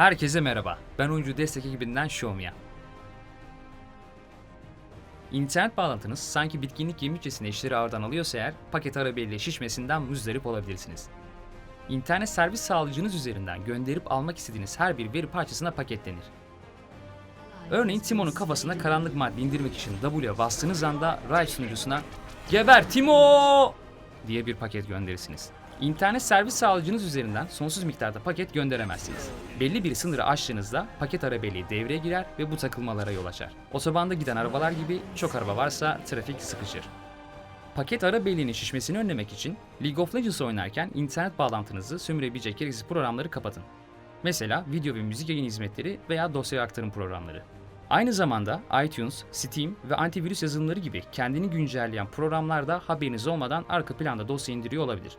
Herkese merhaba. Ben oyuncu destek ekibinden Xiaomi'ya. İnternet bağlantınız sanki bitkinlik yemişçesine işleri ağırdan alıyorsa eğer paket arabeliğe şişmesinden müzdarip olabilirsiniz. İnternet servis sağlayıcınız üzerinden gönderip almak istediğiniz her bir veri parçasına paketlenir. Örneğin Timo'nun kafasına karanlık madde indirmek için W'ye bastığınız anda Riot sunucusuna Geber Timo! diye bir paket gönderirsiniz. İnternet servis sağlayıcınız üzerinden sonsuz miktarda paket gönderemezsiniz. Belli bir sınırı aştığınızda paket arabeliği devreye girer ve bu takılmalara yol açar. Otobanda giden arabalar gibi çok araba varsa trafik sıkışır. Paket ara şişmesini önlemek için League of Legends oynarken internet bağlantınızı sömürebilecek gereksiz programları kapatın. Mesela video ve müzik yayın hizmetleri veya dosya aktarım programları. Aynı zamanda iTunes, Steam ve antivirüs yazılımları gibi kendini güncelleyen programlar da haberiniz olmadan arka planda dosya indiriyor olabilir.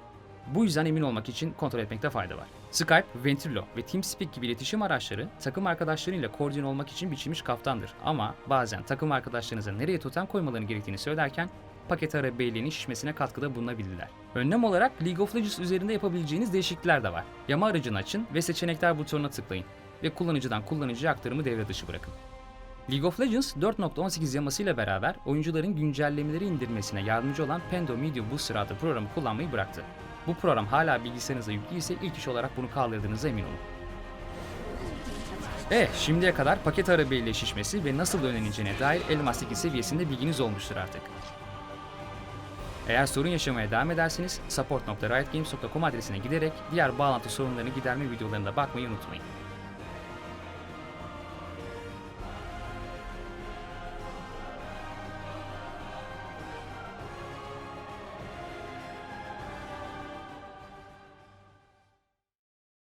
Bu yüzden emin olmak için kontrol etmekte fayda var. Skype, Ventrilo ve TeamSpeak gibi iletişim araçları takım arkadaşlarıyla koordine olmak için biçilmiş kaftandır. Ama bazen takım arkadaşlarınıza nereye totem koymalarını gerektiğini söylerken paket ara beyliğinin şişmesine katkıda bulunabilirler. Önlem olarak League of Legends üzerinde yapabileceğiniz değişiklikler de var. Yama aracını açın ve seçenekler butonuna tıklayın ve kullanıcıdan kullanıcıya aktarımı devre dışı bırakın. League of Legends 4.18 yamasıyla beraber oyuncuların güncellemeleri indirmesine yardımcı olan Pendo Media Booster adlı programı kullanmayı bıraktı. Bu program hala bilgisayarınıza yüklü ise ilk iş olarak bunu kaldırdığınıza emin olun. Eh, şimdiye kadar paket arabeliğe şişmesi ve nasıl önleneceğine dair Elmas 2 seviyesinde bilginiz olmuştur artık. Eğer sorun yaşamaya devam ederseniz support.riotgames.com adresine giderek diğer bağlantı sorunlarını giderme videolarına bakmayı unutmayın.